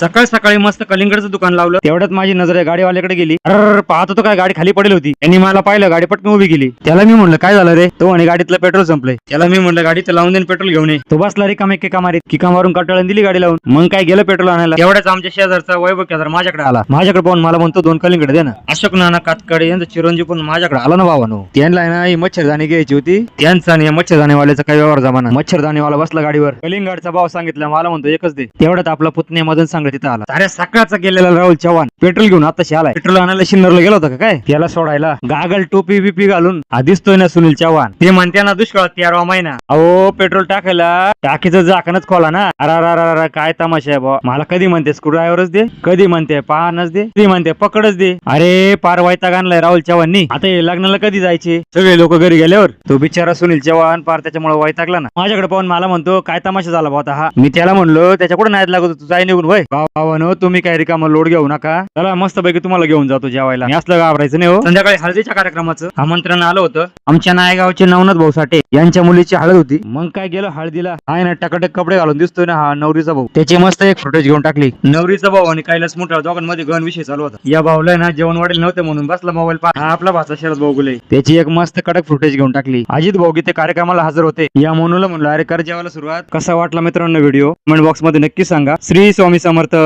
सकाळ सकाळी मस्त कलिंगडचं दुकान लावलं. तेवढ्यात माझी नजर आहे गाडीवाल्याकडे गेली. अरे पाहत होतो काय गाडी खाली पडेल होती. त्यांनी मला पाहिलं गाडी पटकन उभी गेली त्याला मी म्हणलं काय झालं रे? तो आणि गाडीतलं पेट्रोल संपलंय. त्याला मी म्हणलं गाडीत लावून देईन पेट्रोल घेऊन ये. तो बसला रे कामे किका मारीत. किका मारून कटाळून दिली गाडी लावून. मग काय गेलं पेट्रोल आणायला? एवढ्याच आमच्या शेजारचा वैभव केदार माझ्याकडे आला. माझ्याकडे पाहून मला म्हणतो दोन कलिंगड दे ना. अशोक नाना कातकडे यांचा चिरंजीव पण माझ्याकडे आला ना भावानो. त्यांना ना ही मच्छरदाणी घ्यायची होती. त्यांचा आणि मच्छरदाणीवाल्याचा काही व्यवहार जमाना. मच्छरदाणीवाला बसला गाडीवर. कलिंगडचा भाव सांगितला मला म्हणतो एकच दे. तेवढ्यात आपला पुतणे मदन सांगत तिथं आला. अरे सकाळचा गेलेला राहुल चव्हाण. पेट्रोल घेऊन आता आलाय. पेट्रोल आणायला शिन्नरला गेला होता का काय? त्याला सोडायला. गागल टोपी बिपी घालून हा दिसतोय ना सुनील चव्हाण. ते म्हणते ना दुष्काळात तेरावा महिना. अहो पेट्रोल टाकायला. टाकीचं झाकणच खोला ना. अरे अरे काय तमाशा आहे बा मला कधी म्हणते स्क्रू ड्रायव्हरच दे. कधी म्हणते पाहणच दे. कधी म्हणते पकडच दे. अरे पार वैताग आणलाय राहुल चव्हाणनी. आता हे लग्नाला कधी जायचे? सगळे लोक घरी गेल्यावर. तो बिचारा सुनील चव्हाण पार त्याच्यामुळे वायतागला ना. माझ्याकडे पाहून मला म्हणतो काय तमाशा झाला भाऊ हा? मी त्याला म्हणलो त्याच्याकडे नाही लागत तू जाय निघून वय भावानो तुम्ही काय रिकामा लोड घेऊ नका. चला मस्त पैकी तुम्हाला घेऊन जातो जेवायला. मी असलं घाबरायचं नाही हो. संध्याकाळी हळदीच्या कार्यक्रमाचं आमंत्रण आलं होतं. आमच्या नायगावचे नवनाथ भाऊ साठे यांच्या मुलीची हळद होती. मग काय गेलं हळदीला? आहे ना टकाटक कपडे घालून दिसतोय ना हा नवरीचा भाऊ. त्याची मस्त एक फुटेज घेऊन टाकली. नवरीचा भाऊ आणि कैलास मोठा दोघांमध्ये गण विषय चालू होता. या भाऊला ना जेवण वाढेल नव्हते म्हणून बसला मोबाईल पाहा. आपला भाचा शरद भाऊ गुले. त्याची एक मस्त कडक फुटेज घेऊन टाकली. अजित भाऊ ते कार्यक्रमाला हजर होते. या मोनूला म्हणलं अरे कर जेवायला सुरुवात. कसा वाटला मित्रांनो व्हिडिओ? कमेंट बॉक्समध्ये नक्की सांगा. श्री स्वामी समर्थ.